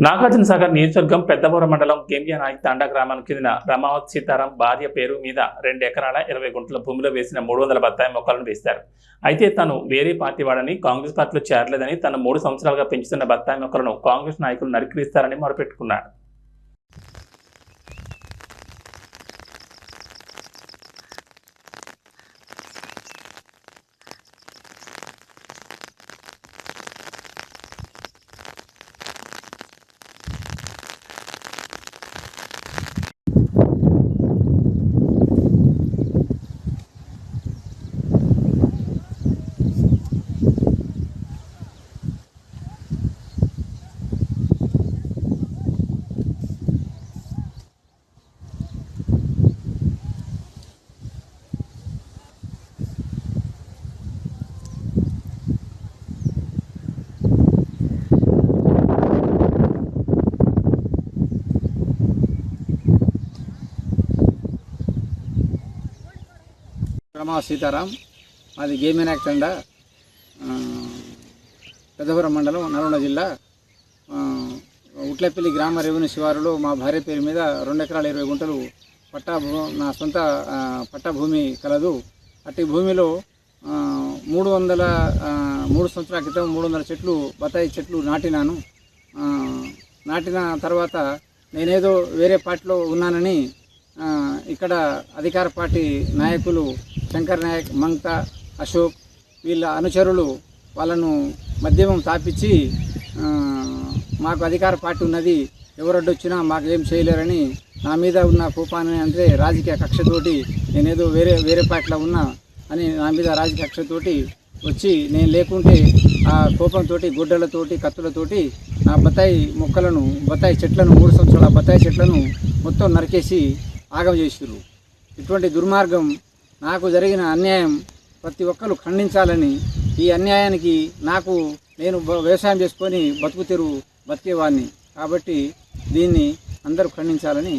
నాగార్జున సాగర్ నియోజకవర్గం పెద్దబోర మండలం గేమియా నాయక్ తాండా గ్రామానికి చెందిన రమావత్ సీతారాం భార్య పేరు మీద రెండు ఎకరాల ఇరవై గుంటల భూమిలో వేసిన మూడు వందల బత్తాయి మొక్కలను వేశారు. అయితే తను వేరే పార్టీ వాడని కాంగ్రెస్ పార్టీలో చేరలేదని తను మూడు సంవత్సరాలుగా పెంచుతున్న బత్తాయి మొక్కలను కాంగ్రెస్ నాయకులు నరికిస్తారని మొరపెట్టుకున్నాడు రమా సీతారాం. మాది గేమినాక్ తండ పెద్దపురం మండలం నల్గొండ జిల్లా. ఉట్లపల్లి గ్రామ రెవెన్యూ శివారులో మా భార్య పేరు మీద రెండు ఎకరాల ఇరవై గుంటలు పట్టా నా సొంత ఆ, పట్టా భూమి కలదు. అట్టి భూమిలో మూడు వందల మూడు సంవత్సరాల క్రితం మూడు వందల చెట్లు బత్తాయి చెట్లు నాటినాను. నాటిన తర్వాత నేనేదో వేరే పార్టీలో ఉన్నానని ఇక్కడ అధికార పార్టీ నాయకులు శంకర్ నాయక్ మంక అశోక్ వీళ్ళ అనుచరులు వాళ్ళను మద్యమం తాపించి మాకు అధికార పార్టీ ఉన్నది. ఎవరొడ్డొచ్చినా మాకు ఏం చేయలేరని నా మీద ఉన్న కోపాన్ని అంటే రాజకీయ కక్షతోటి నేనేదో వేరే వేరే పార్టీలో ఉన్నా అని నా మీద రాజకీయ కక్షతోటి వచ్చి నేను లేకుంటే ఆ కోపంతో గుడ్డలతోటి కత్తులతోటి నా బత్తాయి మొక్కలను బత్తాయి చెట్లను మూడు సంవత్సరాల బత్తాయి చెట్లను మొత్తం నరికేసి ఆగం చేసిర్రు. ఇటువంటి దుర్మార్గం నాకు జరిగిన అన్యాయం ప్రతి ఒక్కరు ఖండించాలని ఈ అన్యాయానికి నాకు నేను వ్యవసాయం చేసుకొని బతుకు తెరువు బతికేవాడిని కాబట్టి దీన్ని అందరూ ఖండించాలని